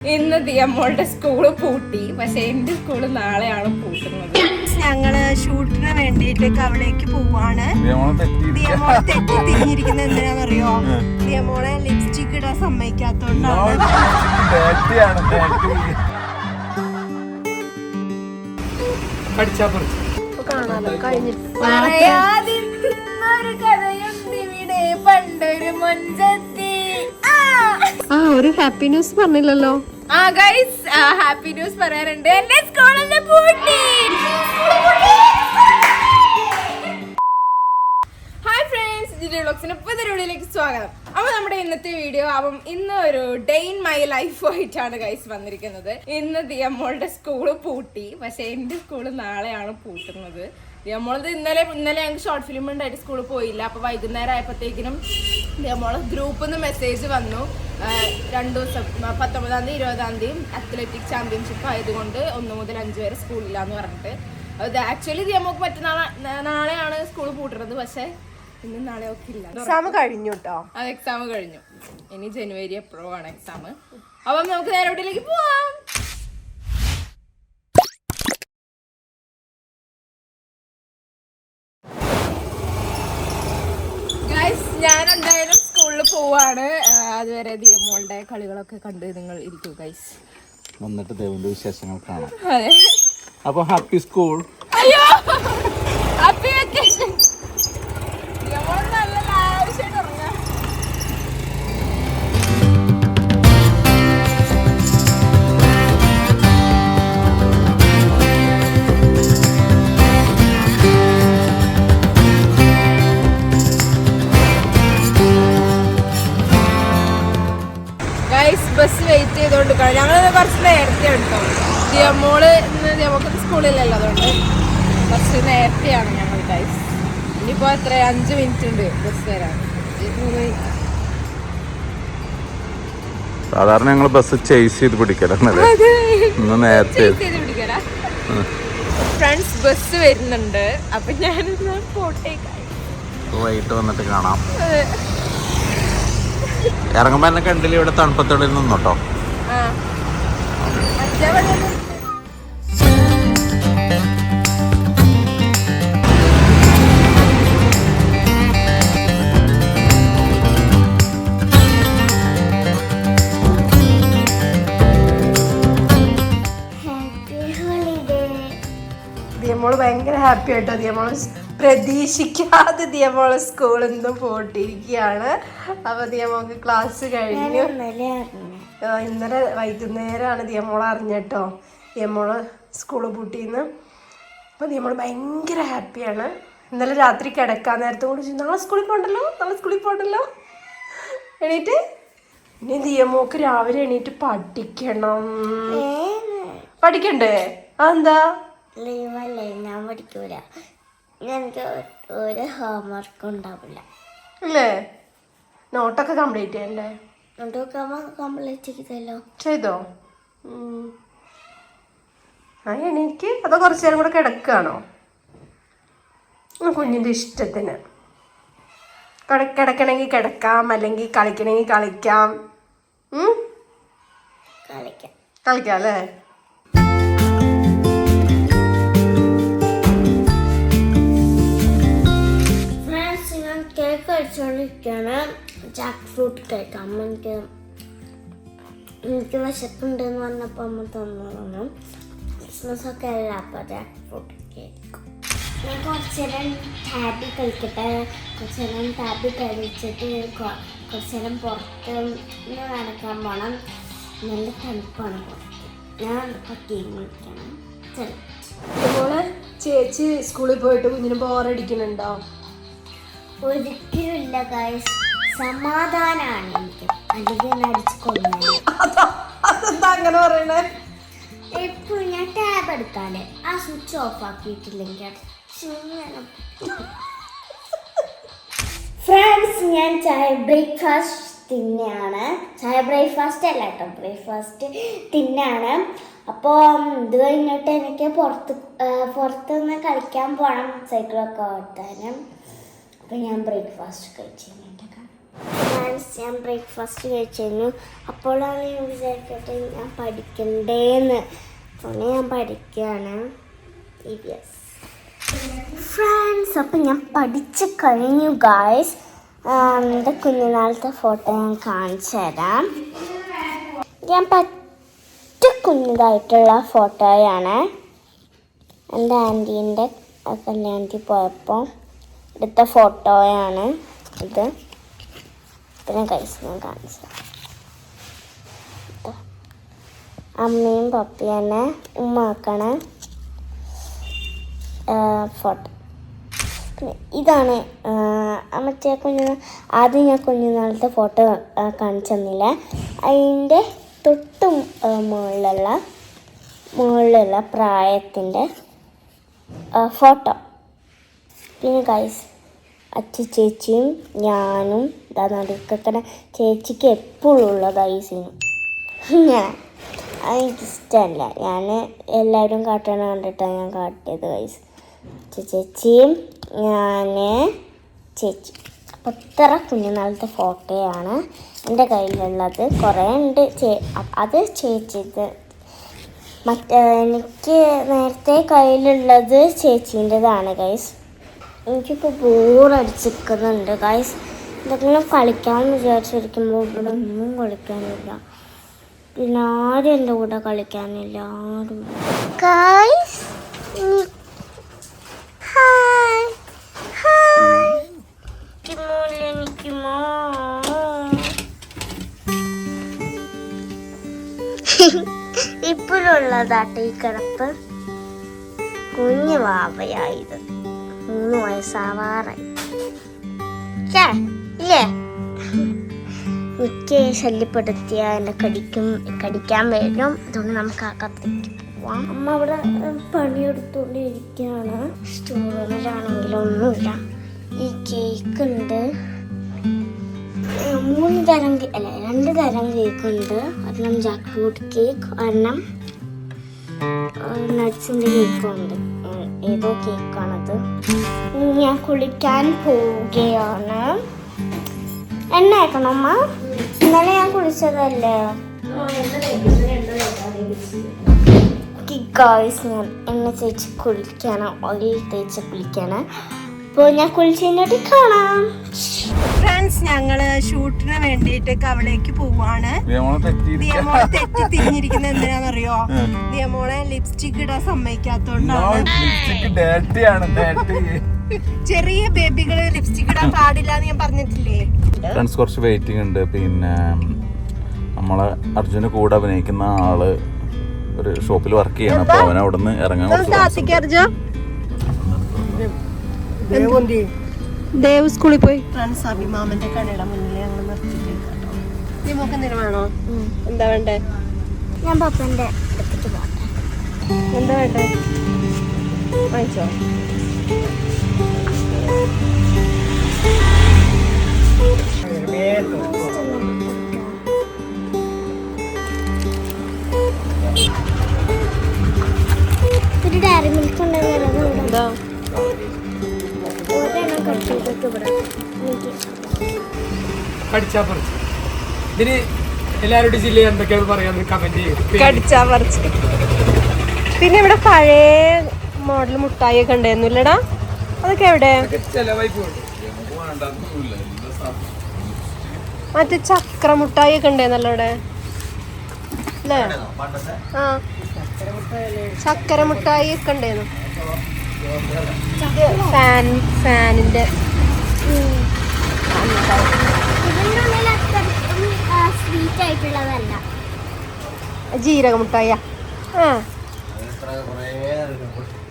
ഇന്ന് ദിയമ്മോളുടെ സ്കൂൾ പൂട്ടി. പക്ഷെ എന്റെ സ്കൂൾ നാളെയാണ് പൂട്ടുന്നത്. ഞങ്ങൾ ഷൂട്ടിന് വേണ്ടിട്ട് കവളേക്ക് പോവാണ്. നിയമം തെറ്റി തിരിഞ്ഞിരിക്കുന്നത് എന്തിനാണെന്നറിയോ? ദിയമോളെ ലിപ്സ്റ്റിക് ഇടാൻ സമ്മതിക്കാത്തോണ്ടാണ്. കാണാലോ കഴിഞ്ഞിട്ട്. പറയാതിരുന്നൊരു കഥയുണ്ട് ഇവിടെ. പണ്ടൊരു മൊഞ്ചത്തി ആ ഒരു ഹാപ്പി ന്യൂസ് പറഞ്ഞില്ലല്ലോ. ആ ഗൈസ് ഹാപ്പി ന്യൂസ് പറയാറുണ്ട്. എന്റെ സ്കൂളിൽ പൂട്ടി ഹായ് ഫ്രണ്ട്സ് ജിഡി വ്ളോഗ്സിന് പുതിയ വീഡിയോയിലേക്ക് സ്വാഗതം. അപ്പൊ നമ്മുടെ ഇന്നത്തെ വീഡിയോ അപ്പം ഇന്ന് ഒരു ഡേ ഇൻ മൈ ലൈഫ് ആയിട്ടാണ് ഗൈസ് വന്നിരിക്കുന്നത്. ഇന്ന് ദിയമ്മോളുടെ സ്കൂൾ പൂട്ടി. പക്ഷെ എന്റെ സ്കൂൾ നാളെയാണ് പൂട്ടുന്നത്. ദിയമ്മോളത് ഇന്നലെ ഇന്നലെ ഞങ്ങൾക്ക് ഷോർട്ട് ഫിലിം ഉണ്ടായിട്ട് സ്കൂളിൽ പോയില്ല. അപ്പൊ വൈകുന്നേരം ആയപ്പോഴത്തേക്കിനും നമ്മളെ ഗ്രൂപ്പിൽ നിന്ന് മെസ്സേജ് വന്നു. രണ്ട് ദിവസം പത്തൊമ്പതാം തീയതി ഇരുപതാം തീയതി അത്ലറ്റിക് ചാമ്പ്യൻഷിപ്പ് ആയതുകൊണ്ട് ഒന്ന് മുതൽ അഞ്ച് വരെ സ്കൂളില്ലാന്ന് പറഞ്ഞിട്ട്. അത് ആക്ച്വലി നമുക്ക് മറ്റന്നാളെ നാളെയാണ് സ്കൂൾ പൂട്ടുന്നത് പക്ഷേ ഇന്ന് നാളെ ഒക്കെ ഇല്ല. എക്സാം കഴിഞ്ഞു കേട്ടോ അത് എക്സാം കഴിഞ്ഞു. ഇനി ജനുവരി എപ്പോഴും ആണ് എക്സാം അപ്പം നമുക്ക് നേരോട്ടിലേക്ക് പോവാം. അതുവരെ ദിയമോളുടെ കളികളൊക്കെ കണ്ട് നിങ്ങൾ ഇരിക്കൂ ഗൈസ് വന്നിട്ട് ദേവന്റെ വിശേഷങ്ങൾ കാണാം. അതെ. അപ്പൊ ഹാപ്പി സ്കൂൾ അയ്യോ! Happy vacation guys bus wait ചെയ്തോണ്ട് ഞങ്ങൾ കുറച്ച് നേരത്തെ എടുത്തോ. ദിയമോൾ ഇന്ന് നമുക്ക് സ്കൂളിലല്ലോ അതുകൊണ്ട് കുറച്ച് നേരത്തെയാണ് ഞങ്ങൾ ഗൈസ് ഇനിയിപ്പോ എത്ര? അഞ്ച് മിനിറ്റ് ഉണ്ട് ബസ് വരാൻ. സാധാരണ ഞങ്ങൾ ബസ് ചേസ് ചെയ്ത് പിടിക്കലാണ് ഇന്ന് നേരത്തെ. ഫ്രണ്ട്സ് ബസ് വരുന്നുണ്ട്. അപ്പൊ ഞാനിന്ന് പോട്ടേക്കായി വൈകിട്ട് വന്നിട്ട് കാണാം. ഇറങ്ങുമ്പോ എന്നെ കണ്ടില്ല ഇവിടെ തണുപ്പത്തോടെ നിന്നോട്ടോ? ഭയങ്കര ഹാപ്പി ആയിട്ടോ ദിയമോൾ പ്രതീക്ഷിക്കാതെ ദിയമോളെ സ്കൂളിൽ നിന്ന് പോയിട്ടിരിക്കുകയാണ് അപ്പൊ ദിയമോക്ക് ക്ലാസ് കഴിഞ്ഞു. ഇന്നലെ വൈകുന്നേരമാണ് ദിയമോൾ അറിഞ്ഞിട്ടോ ദിയമോൾ സ്കൂൾ പൂട്ടിന്ന്. അപ്പൊ ദിയമോൾ ഭയങ്കര ഹാപ്പിയാണ് ഇന്നലെ രാത്രി കിടക്കാൻ നേരത്തെ കൂടി ചോദിച്ചു, നാളെ സ്കൂളിൽ പോകണ്ടല്ലോ നാളെ സ്കൂളിൽ പോകണ്ടല്ലോ എണീറ്റ് ഇനി ദിയമോക്ക് രാവിലെ എണീറ്റ് പഠിക്കണം. പഠിക്കണ്ടേ? അതെന്താ? ഞാൻ പഠിക്കൂല. എനിക്ക് ഒരു ഹോംവർക്ക് ഉണ്ടാവില്ല. ഇല്ലേ? നോട്ടൊക്കെ കംപ്ലീറ്റ് ചെയ്യണ്ടേ? അതൊക്കെ കംപ്ലീറ്റ് ചെയ്തല്ലോ. ചെയ്തോ. ആ എണീക്ക് അതോ കുറച്ചു നേരം കൂടെ കിടക്കുകയാണോ കുഞ്ഞിന്റെ ഇഷ്ടത്തിന്. കിട- കിടക്കണമെങ്കിൽ കിടക്കാം അല്ലെങ്കിൽ കളിക്കണമെങ്കിൽ കളിക്കാം? കളിക്കാം. കളിക്കാം അല്ലേ? കേക്ക് കഴിച്ചുകൊണ്ടിരിക്കുകയാണ് ജാക്ക് ഫ്രൂട്ട് കേക്ക് അമ്മ എനിക്ക് എനിക്ക് വിശപ്പുണ്ട് എന്ന് പറഞ്ഞപ്പോൾ അമ്മ തന്നതാണ്. ക്രിസ്മസ് ഒക്കെ അല്ല അപ്പോൾ ജാക്ക് ഫ്രൂട്ട് കേക്ക് ഞാൻ കുറച്ച് നേരം ടാബി കളിക്കട്ടെ. കുറച്ച് നേരം ടാബി കഴിച്ചിട്ട് കുറച്ച് നേരം പുറത്ത് നടക്കാൻ പോകണം നല്ല തണുപ്പാണ് പുറത്ത്. ഞാൻ പട്ടിയും വിളിക്കണം ചേച്ചി സ്കൂളിൽ പോയിട്ട് കുഞ്ഞിന് ബോറടിക്കുന്നുണ്ടോ ഒരിക്കലും ഇല്ല ഗൈസ് സമാധാനാണ് എനിക്ക്. അല്ലെങ്കിൽ അടിച്ചു കൊന്നു അതെന്താ അങ്ങനെ പറയണേ? എപ്പോഴും ഞാൻ ടാബ് എടുക്കാതെ ആ സ്വിച്ച് ഓഫ് ആക്കിയിട്ടില്ലെങ്കിൽ ഫ്രണ്ട്സ് ഞാൻ ചായ ബ്രേക്ക്ഫാസ്റ്റ് തിന്നെയാണ് ചായ ബ്രേക്ക്ഫാസ്റ്റ് അല്ല കേട്ടോ ബ്രേക്ക്ഫാസ്റ്റ് തിന്നാണ്. അപ്പോൾ ഇത് കഴിഞ്ഞിട്ട് എനിക്ക് പുറത്ത് പുറത്തുനിന്ന് കളിക്കാൻ പോകണം സൈക്കിളൊക്കെ ഓട്ടാനും. അപ്പോൾ ഞാൻ ബ്രേക്ക്ഫാസ്റ്റ് കഴിച്ചിരുന്നു എന്റെ ഞാൻ ബ്രേക്ക്ഫാസ്റ്റ് കഴിച്ചിരുന്നു. അപ്പോഴാണ് ഞാൻ വിചാരിക്കട്ടെ ഞാൻ പഠിക്കണ്ടേന്ന്. അപ്പോൾ ഞാൻ പഠിക്കുകയാണ് ഇ ഫ്രണ്ട്സ് അപ്പം ഞാൻ പഠിച്ചു കഴിഞ്ഞു ഗായ്സ് എന്റെ കുഞ്ഞുനാളത്തെ ഫോട്ടോ ഞാൻ കാണിച്ചു തരാം. ഞാൻ പറ്റ കുഞ്ഞതായിട്ടുള്ള ഫോട്ടോയാണ്. എന്റെ ആന്റീന്റെ കല്യാണത്തിൽ പോയപ്പോൾ എടുത്ത ഫോട്ടോയാണ് ഇത്. ഇത്രയും കൈസ് ഞാൻ കാണിച്ചു. അമ്മയും പപ്പിയാണ് ഉമ്മാക്കണ ഫോട്ടോ. ഇതാണ് മറ്റേ കുഞ്ഞു ആദ്യം ഞാൻ കുഞ്ഞുനാളത്തെ ഫോട്ടോ കാണിച്ചു തന്നില്ല. അതിന്റെ തൊട്ടും മുകളിലുള്ള മുകളിലുള്ള പ്രായത്തിന്റെ ഫോട്ടോ. പിന്നെ ഗൈസ് അച്ഛ ചേച്ചിയും ഞാനും ഇതാ നടുക്കക്കട ചേച്ചിക്ക് എപ്പോഴും ഉള്ള ഗൈസിനും ഞാൻ അതെനിക്കിഷ്ടമല്ല ഞാൻ എല്ലാവരും കാട്ടണ കണ്ടിട്ടാണ് ഞാൻ കാട്ടിയത് ഗൈസ് അച്ഛ ചേച്ചിയും ഞാൻ ചേച്ചി. അപ്പോൾ ഇത്ര കുഞ്ഞുനാളത്തെ ഫോട്ടോയാണ് എന്റെ കയ്യിലുള്ളത്. കുറേ ഉണ്ട് ചേ അത് ചേച്ചിത് മറ്റേ എനിക്ക് നേരത്തെ കയ്യിലുള്ളത് ചേച്ചീന്റെതാണ് ഗൈസ് എനിക്കിപ്പോൾ ബോറടിച്ചിരിക്കുന്നുണ്ട് ഗൈസ് എന്തെങ്കിലും കളിക്കാമെന്ന് വിചാരിച്ചിരിക്കുമ്പോൾ ഇവിടെ ഒന്നും കളിക്കാനില്ല. പിന്നെ ആരും എന്റെ കൂടെ കളിക്കാനില്ല ആരും. ഗൈസ് ഹായ് ഹായ് ഇപ്പോഴുള്ളതാട്ടെ ഈ കിടപ്പ്. കുഞ്ഞു വാവയായത് മൂന്ന് വയസ്സാവാറായി. മിക്ക ശല്യപ്പെടുത്തിയ എന്നെ കടിക്കും കടിക്കാൻ വരും. അതുകൊണ്ട് നമുക്ക് ആ കത്തിക്ക് പോവാം. അമ്മ അവിടെ പണിയെടുത്തുകൊണ്ടിരിക്കുകയാണ് സ്റ്റോറിലാണെങ്കിലും ഒന്നുമില്ല. ഈ കേക്ക് ഉണ്ട് മൂന്ന് തരം അല്ല രണ്ട് തരം കേക്ക് ഉണ്ട് ഒരെണ്ണം ജാക്ക് ഫ്രൂട്ട് കേക്ക്. ഒരെണ്ണം നട്ട്സിന്റെ കേക്കുണ്ട് ഏതോ കേക്കാണത്. ഞാൻ കുളിക്കാൻ പോവുകയാണ്. എണ്ണ അമ്മ. ഇന്നലെ ഞാൻ കുളിച്ചതല്ലേ? ഗായ്സ് ഞാൻ എണ്ണ തേച്ച് കുളിക്കാനോ ഓയിൽ തേച്ച് കുളിക്കാണ് അപ്പോൾ ഞാൻ കാണാം. ഫ്രണ്ട്സ് ഞങ്ങൾ ഷൂട്ടിന് വേണ്ടിയിട്ട് അവിടേക്ക് പോവാണ്. നിയമോളെ തെറ്റി തിരിഞ്ഞിരിക്കുന്ന എന്തിനാണെന്നറിയോ ദിയമോളെ ലിപ്സ്റ്റിക് ഇടാൻ സമ്മതിക്കാത്തോണ്ടാണ്. ചെറിയ ബേബികൾ ലിപ്സ്റ്റിക് ഇടാൻ പാടില്ല എന്ന് ഞാൻ പറഞ്ഞിട്ടില്ലേ? ഫ്രണ്ട്സ് കുറച്ച് വെയിറ്റിംഗ് ഉണ്ട്. പിന്നെ നമ്മളെ അർജുന് കൂടെ അഭിനയിക്കുന്ന ആൾ ഒരു ഷോപ്പിൽ വർക്ക് ചെയ്യണം. അപ്പൊ അവൻ അവിടെ നിന്ന് ഇറങ്ങാൻ ദേവ് സ്കൂളിൽ പോയി. ഫ്രണ്ട്സ് അഭിമാമന്റെ കടയുടെ മുന്നിൽ ഞങ്ങൾ നിർത്തിയിട്ടുണ്ട് നീ മോക്ക് എന്തെങ്കിലും വേണോ? എന്താ വേണ്ടേ? ഞാൻ പപ്പന്റെ അടുത്തേക്ക് പോട്ടെ. എന്താ വേണ്ടേ? വാങ്ങിച്ചോ? ഒരു ഡയറി മിൽക്ക് ഉണ്ടെങ്കിൽ കടിച്ചാ പറിച്ച് ഇതിന് എല്ലാവരുടെ ജില്ലയിൽ എന്തൊക്കെയാണ് പറയാന്ന് കമന്റ് കടിച്ചാ പറിച്ച് പിന്നെ? ഇവിടെ പഴയ മോഡൽ മുട്ടായി ഒക്കെ ഉണ്ടായിരുന്നില്ലടാ അതൊക്കെ എവിടെ? മറ്റേ ചക്ര മുട്ടായി ഒക്കെ ഉണ്ടായിരുന്നല്ലോ ഇവിടെ അല്ലേ? ആ. ചക്കര മുട്ടായി ഒക്കെ ഉണ്ടായിരുന്നു. ഫാൻ ഫാനിന്റെ ജീരക മുട്ടായ ആ.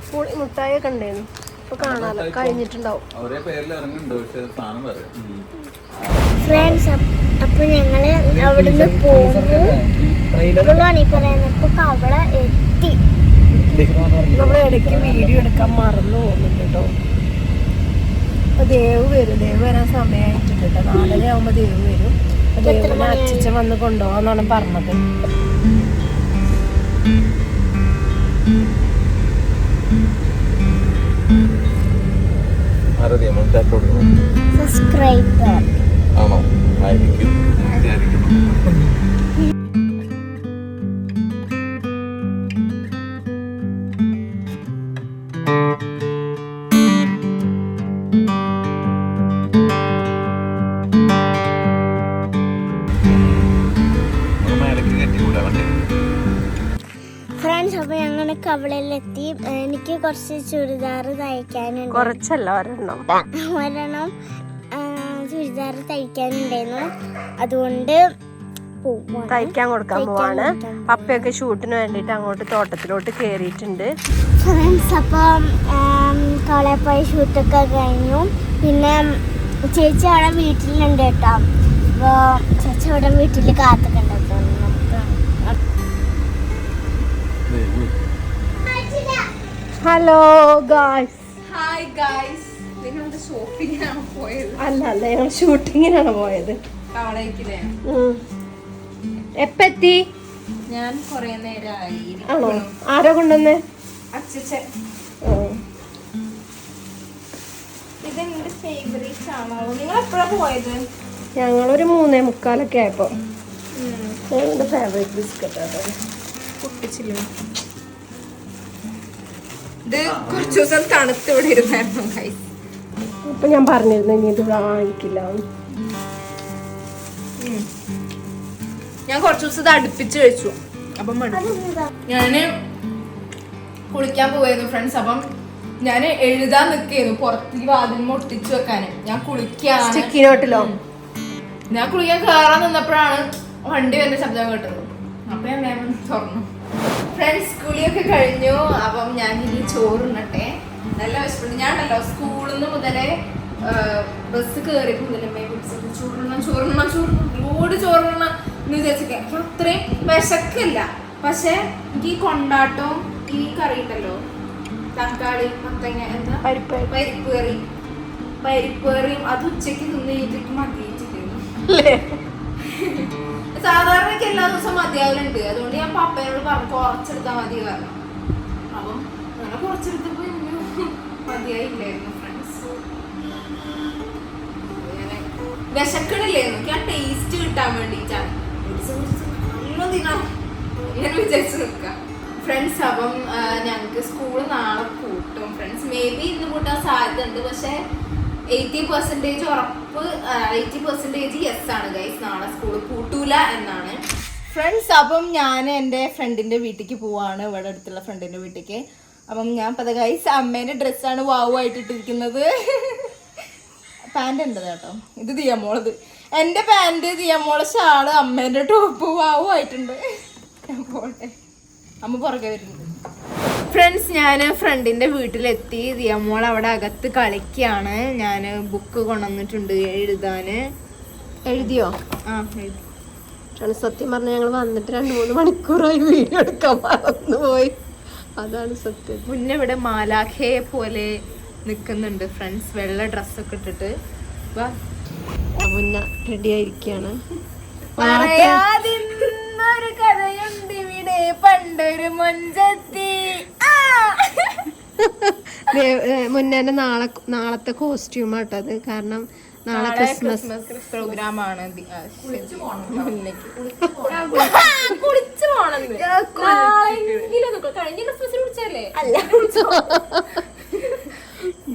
പുളി മുട്ടായ ഒക്കെ ഉണ്ടായിരുന്നു. ഇപ്പൊ കാണാലോ കഴിഞ്ഞിട്ടുണ്ടാവും. ഫ്രണ്ട്സ് അപ്പൊ ഞങ്ങൾ അവിടുന്ന് പോകുന്നു ഇപ്പോഴാണ് ഈ പറയുന്നത് ഇപ്പൊ കവള എത്തി. നമ്മൾ ഇടയ്ക്ക് വീഡിയോ എടുക്കാൻ മറന്നു പോകുന്നുണ്ട് കേട്ടോ. അപ്പൊ ദേവ് വരും. ദേവ് വരാൻ സമയമായിട്ടുണ്ട് കേട്ടോ. നാലര ആവുമ്പോ ദേവ് വരും. ദേവിനെ അച്ഛൻ വന്ന് കൊണ്ടുപോകാന്നാണ് പറഞ്ഞത്. അപ്പൊ ഞങ്ങൾ കവളയിലെത്തി എനിക്ക് കുറച്ച് ചുരിദാർ തയ്ക്കാനുണ്ട്. കുറച്ചല്ല ഒരെണ്ണം ഒരെണ്ണം ചുരിദാർ തയ്ക്കാനുണ്ടായിരുന്നു. അതുകൊണ്ട് തയ്ക്കാൻ കൊടുക്കാൻ പോവാണ്. അപ്പയൊക്കെ പപ്പയൊക്കെ ഷൂട്ടിന് വേണ്ടിട്ട് അങ്ങോട്ട് തോട്ടത്തിലോട്ട് കേറിയിട്ടുണ്ട്. ഫ്രണ്ട്സ് അപ്പം പോയി ഷൂട്ടൊക്കെ കഴിഞ്ഞു. പിന്നെ ചേച്ചി അവിടെ വീട്ടിലുണ്ട് കേട്ടോ. അപ്പോൾ ചേച്ചി അവിടെ വീട്ടിൽ കാത്തൊക്കെ ഹലോ ഗായ്സ് ഹായ് ഗായ്സ് നിങ്ങളുടെ ഷോപ്പിങ്ങിനാണ് പോയത്? അല്ല അല്ല ഞങ്ങൾ ഷൂട്ടിങ്ങിനാണ് പോയത്. എപ്പെത്തി? ഞാൻ കൊറേ നേരമായി ആണോ? ആരോ കൊണ്ടുവന്നേ? അച്ഛൻ ഉം. ഇതെന്റെ ഫേവറേറ്റ് ആണോ? നിങ്ങൾ എപ്പോഴാ പോയത്? ഞങ്ങളൊരു മൂന്നേ മുക്കാലൊക്കെ ആയപ്പോ. ഞങ്ങളുടെ ഫേവറേറ്റ് ബിസ്ക്കറ്റ് പൊട്ടിച്ചില്ല ഇത് കുറച്ച് ദിവസം തണുത്ത് ഇവിടെ ഇരുന്നായിരുന്നു ഗൈസ് അപ്പൊ ഞാൻ പറഞ്ഞിരുന്നു ഇനി ഇത് വാങ്ങിക്കില്ല. ഞാൻ കുറച്ചു ദിവസം ഇത് അടുപ്പിച്ച് കഴിച്ചു അപ്പം. ഞാൻ കുളിക്കാൻ പോവായിരുന്നു ഫ്രണ്ട്സ് അപ്പം ഞാൻ എഴുതാൻ നിൽക്കായിരുന്നു പുറത്ത് വാതിൽ ഒട്ടിച്ചു വെക്കാന്. ഞാൻ കുളിക്കാട്ടിലോ ഞാൻ കുളിക്കാൻ കയറാൻ നിന്നപ്പോഴാണ് വണ്ടി വരുന്ന ശബ്ദം കേട്ടത്. അപ്പൊ ഞാൻ വേഗം തുറന്നു. ഫ്രണ്ട്സ് കുളിയൊക്കെ കഴിഞ്ഞു. അപ്പം ഞാൻ ഇനി ചോറുണ്ണട്ടെ. നല്ല വിശപ്പുണ്ട്. ഞാനല്ലോ സ്കൂളിൽ നിന്ന് മുതലേ ബസ് കയറി മുതലേ ചോറുണ്ണണം ചോറുണ്ണണം ചോറുണ്ണണം. ഒരുപാട് ചോറുണ്ണണം എന്ന് വിചാരിച്ചിട്ട് അത്രയും വിശക്കില്ല. പക്ഷെ എനിക്ക് ഈ കൊണ്ടാട്ടവും ഈ കറി ഉണ്ടല്ലോ. തക്കാളി മത്തങ്ങ എന്താ? പരിപ്പ് പരിപ്പ് കറി. പരിപ്പ് കറിയും അത് ഉച്ചയ്ക്ക് തിന്ന് ചെയ്തിട്ട് മതിയിട്ടില്ലായിരുന്നു എല്ലാ ദിവസവും മതിയാവലുണ്ട്. അതുകൊണ്ട് ഞാൻ പപ്പയോട് പറഞ്ഞു കുറച്ചെടുത്താൽ മതി കാരണം അപ്പം അങ്ങനെ കുറച്ചെടുത്തപ്പോ മതിയായില്ലായിരുന്നു ഫ്രണ്ട്സ് വിശക്കണില്ലായിരുന്നു ആ ടേസ്റ്റ് കിട്ടാൻ ദിനം ഞാൻ വിചാരിച്ചു നിൽക്കാം. ഫ്രണ്ട്സ് അപ്പം ഞങ്ങൾക്ക് സ്കൂൾ നാളെ കൂട്ടും ഫ്രണ്ട്സ് മേ ബി ഇന്ന് കൂട്ടാൻ സാധ്യത ഉണ്ട് പക്ഷെ എയ്റ്റി പെർസെന്റേജ് ഉറപ്പ് എയ്റ്റി പെർസെന്റേജ് യെസ് ആണ് ഗൈസ് നാളെ സ്കൂൾ കൂട്ടൂല എന്നാണ്. ഫ്രണ്ട്സ് അപ്പം ഞാൻ എന്റെ ഫ്രണ്ടിന്റെ വീട്ടിലേക്ക് പോവാണ്. ഇവിടെ അടുത്തുള്ള ഫ്രണ്ടിന്റെ വീട്ടിലേക്ക് അപ്പം ഞാൻ പത ഗൈസ് അമ്മേന്റെ ഡ്രസ്സാണ് വാവു ആയിട്ട് ഇട്ടിരിക്കുന്നത് പാന്റ് ഉണ്ട് കേട്ടോ. ഇത് ദിയമോളത്. എന്റെ പാന്റ് ദിയമോളെ ഷാൾ അമ്മേന്റെ ടോപ്പ് വാവു ആയിട്ടുണ്ട്. ഞാൻ പോട്ടെ. അമ്മ പുറകെ വരുന്നത് ഫ്രണ്ട്സ് ഞാൻ ഫ്രണ്ടിന്റെ വീട്ടിലെത്തി. ദിയമോൾ അവിടെ അകത്ത് കളിക്കുകയാണ് ഞാൻ ബുക്ക് കൊണ്ടുവന്നിട്ടുണ്ട് എഴുതാൻ എഴുതിയോ? ആ എഴുതി. ആണ്. സത്യം പറഞ്ഞാൽ ഞങ്ങൾ വന്നിട്ട് രണ്ട് മൂന്ന് മണിക്കൂറായി വീഡിയോ എടുക്കാൻ മറന്നു പോയി. അതാണ് സത്യം. മുന്നേ ഇവിടെ മാലാഖയെ പോലെ നിൽക്കുന്നുണ്ട് ഫ്രണ്ട്സ്. വെള്ള ഡ്രസ്സൊക്കെ ഇട്ടിട്ട്. മുന്ന റെഡി ആയിരിക്കാണ്. പറയാതിന്നൊരു കഥയുണ്ട് ഇവിടെ. പണ്ടൊരു മൊഞ്ചത്തി. ആ! മുന്നേ നാളെ നാളത്തെ കോസ്റ്റ്യൂമാട്ടത് കാരണം നാളെ ക്രിസ്മസ്. ക്രിസ്മസ് പ്രോഗ്രാം ആണ് ദി- ആ, മുന്നേക്ക്. ആ, കുളിച്ച് ഒന്ന് കഴിഞ്ഞ ക്രിസ്മസിന് വിളിച്ചല്ലേ അല്ല.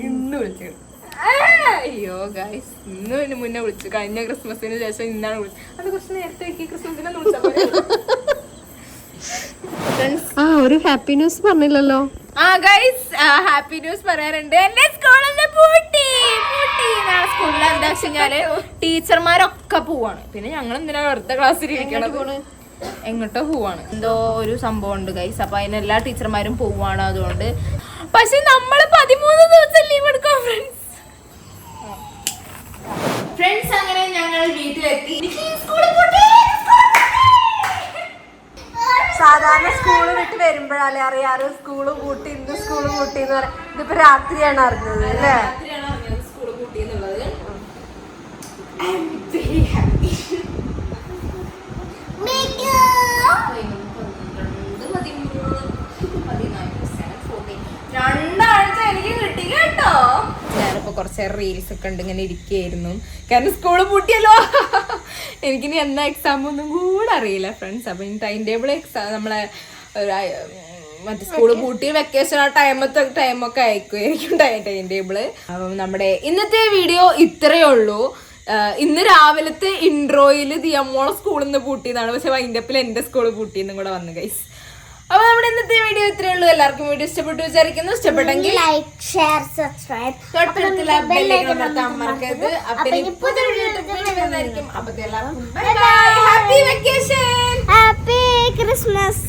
ഇന്ന് വിളിച്ചു അയ്യോ ഗൈസ് ഇന്നും ഇതിന് മുന്നേ വിളിച്ചു കഴിഞ്ഞ ക്രിസ്മസിന് ശേഷം ഇന്നാണ് വിളിച്ചത് അത് കുറച്ച് നേരത്തെ ക്രിസ്മസിനെ വിളിച്ചാൽ ഫ്രണ്ട്സ് ആ ഒരു ഹാപ്പി ന്യൂസ് പറഞ്ഞില്ലല്ലോ. ആ ഗൈസ് ഹാപ്പി ന്യൂസ് പറയാറുണ്ട്. എന്റെ സ്കൂളിൽ പൂട്ടി. പൂട്ടി സ്കൂളിൽ എന്താ വെച്ച് കഴിഞ്ഞാൽ ടീച്ചർമാരൊക്കെ പോവാണ്. പിന്നെ ഞങ്ങൾ എന്തിനാ വെറുതെ ക്ലാസ്സിൽ ഇരിക്കണത്? എങ്ങോട്ടോ പോവാണ്. എന്തോ ഒരു സംഭവം ഉണ്ട് ഗൈസ് അപ്പൊ അതിന് എല്ലാ ടീച്ചർമാരും പോവാണ് അതുകൊണ്ട്. പക്ഷെ നമ്മൾ പതിമൂന്ന് ദിവസം ലീവ് എടുക്കാം ഫ്രണ്ട്സ് ഫ്രണ്ട്സ് അങ്ങനെ ഞങ്ങൾ വീട്ടിലെത്തി. സാധാരണ സ്കൂൾ വിട്ട് വരുമ്പോഴല്ലേ അറിയാറ്? സ്കൂൾ കൂട്ടി ഇന്ന് സ്കൂൾ കൂട്ടി എന്ന് പറയാം. ഇതിപ്പോ രാത്രിയാണ് അറിഞ്ഞത് അല്ലേ രാത്രിയാണ് അറിഞ്ഞത് സ്കൂൾ പൂട്ടിയെന്നുള്ളത് ഐ എം വെരി ഹാപ്പി രണ്ടാഴ്ച എനിക്ക് കിട്ടി കേട്ടോ ഞാനിപ്പോ റീൽസ് ഒക്കെ ഉണ്ട് ഇങ്ങനെ ഇരിക്കുകയായിരുന്നു. കാരണം സ്കൂൾ പൂട്ടിയല്ലോ. എനിക്കിനി എന്നാ എക്സാം ഒന്നും കൂടെ അറിയില്ല ഫ്രണ്ട്സ് അപ്പൊ ഇനി ടൈം ടേബിൾ എക്സാം നമ്മളെ മറ്റേ സ്കൂൾ പൂട്ടി വെക്കേഷൻ ആ ടൈമത്തെ ടൈമൊക്കെ അയക്കുമായിരിക്കും ടൈം ടൈം ടേബിൾ അപ്പം നമ്മുടെ ഇന്നത്തെ വീഡിയോ ഇത്രയേ ഉള്ളൂ. ഇന്ന് രാവിലത്തെ ഇൻട്രോയിൽ ദിയമ്മോളെ സ്കൂളിൽ നിന്ന് പൂട്ടിയതാണ്. പക്ഷെ വൈൻഡപ്പിൽ എന്റെ സ്കൂൾ പൂട്ടിയെന്നും കൂടെ വന്നു ഗൈസ് അപ്പൊ നമ്മുടെ ഇന്നത്തെ വീഡിയോ ഇത്രേ ഉള്ളൂ. എല്ലാവർക്കും വീഡിയോ ഇഷ്ടപ്പെട്ടു വിചാരിക്കുന്നു. ഇഷ്ടപ്പെട്ടെങ്കിൽ ലൈക്ക് ഷെയർ സബ്സ്ക്രൈബ് തൊട്ടടുത്തുള്ള ബെല്ലൈക്കൺ അമർത്താൻ മറക്കരുത്. അപ്പൊ ഇനി പുതിയൊരു വീഡിയോ വരുന്നതായിരിക്കും അപ്പൊ എല്ലാവർക്കും bye bye happy vacation happy Christmas